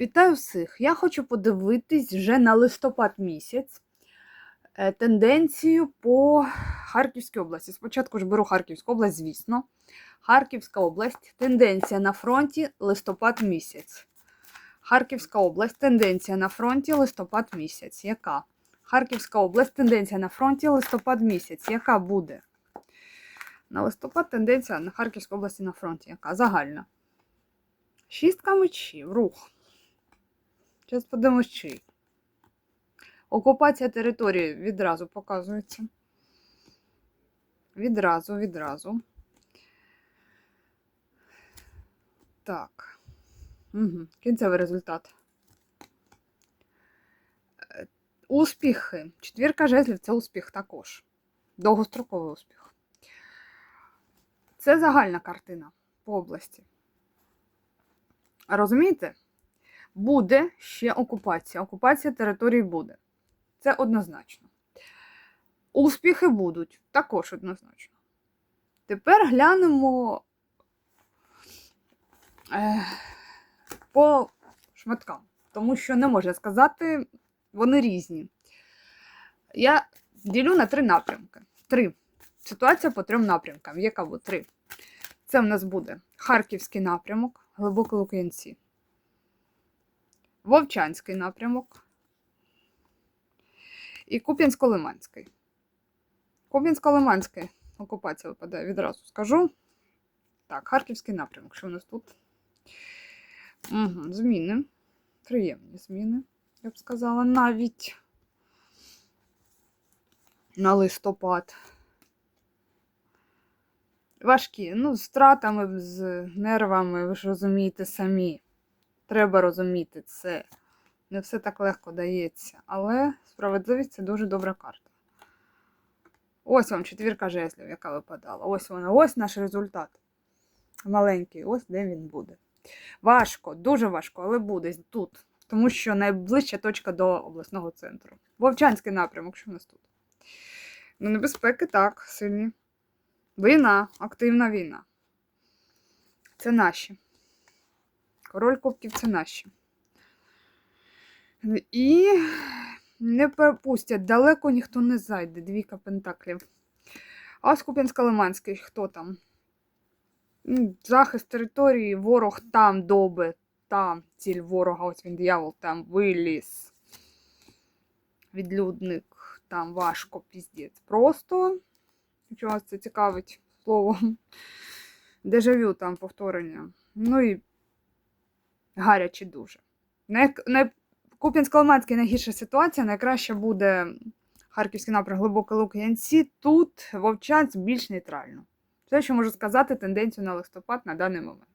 Вітаю всіх! Я хочу подивитись вже на листопад місяць е, тенденцію по Харківській області. Спочатку ж беру Харківську область, звісно. Харківська область, тенденція на фронті листопад місяць. Харківська область, тенденція на фронті листопад місяць. Яка? Харківська область, тенденція на фронті листопад місяць. Яка буде? На листопад тенденція на Харківській області на фронті. Яка? Загальна. Шістка мечів, рух. Зараз подивимось чий. Окупація території відразу показується. Відразу, відразу. Так. Угу. Кінцевий результат. Е, Успіхи. Четвірка жезлів це успіх також. Довгостроковий успіх. Це загальна картина по області. Розумієте? Буде ще окупація. Окупація території буде. Це однозначно. Успіхи будуть також однозначно. Тепер глянемо е, по шматкам, тому що не можна сказати, вони різні. Я ділю на три напрямки. Три. Ситуація по трьом напрямкам. Яка буде? Три. Це в нас буде Харківський напрямок, глибокі Лук'янці. Вовчанський напрямок і Куп'янсько-Лиманський. Куп'янсько-Лиманський окупація випадає, відразу скажу. Так, Харківський напрямок, що у нас тут? Угу, Зміни. Приємні зміни, я б сказала, навіть на листопад. Важкі, ну, з втратами, з нервами, ви ж розумієте самі. Треба розуміти це. Не все так легко дається. Але справедливість це дуже добра карта. Ось вам четвірка жезлів, яка випадала. Ось вона, ось наш результат. Маленький, ось де він буде. Важко, дуже важко, але буде тут. Тому що найближча точка до обласного центру. Вовчанський напрямок, що в нас тут? Ну, небезпеки так, сильні. Війна, активна війна. Це наші. Король кубків це наші. І не пропустять, далеко ніхто не зайде. Двійка пентаклів. А ось Куп'янсько-Лиманський, хто там? Захист території, ворог там доби, там ціль ворога, ось він диявол, там виліз. Відлюдник, там важко, піздець. Просто, якщо вас це цікавить словом, дежавю там повторення. Ну і гарячі дуже. Не, не, Куп'янсько-Лиманський найгірша ситуація. Найкраще буде Харківський напрям глибоке Лук'янці. Тут Вовчанськ більш нейтрально. Все, що можу сказати, тенденцію на листопад на даний момент.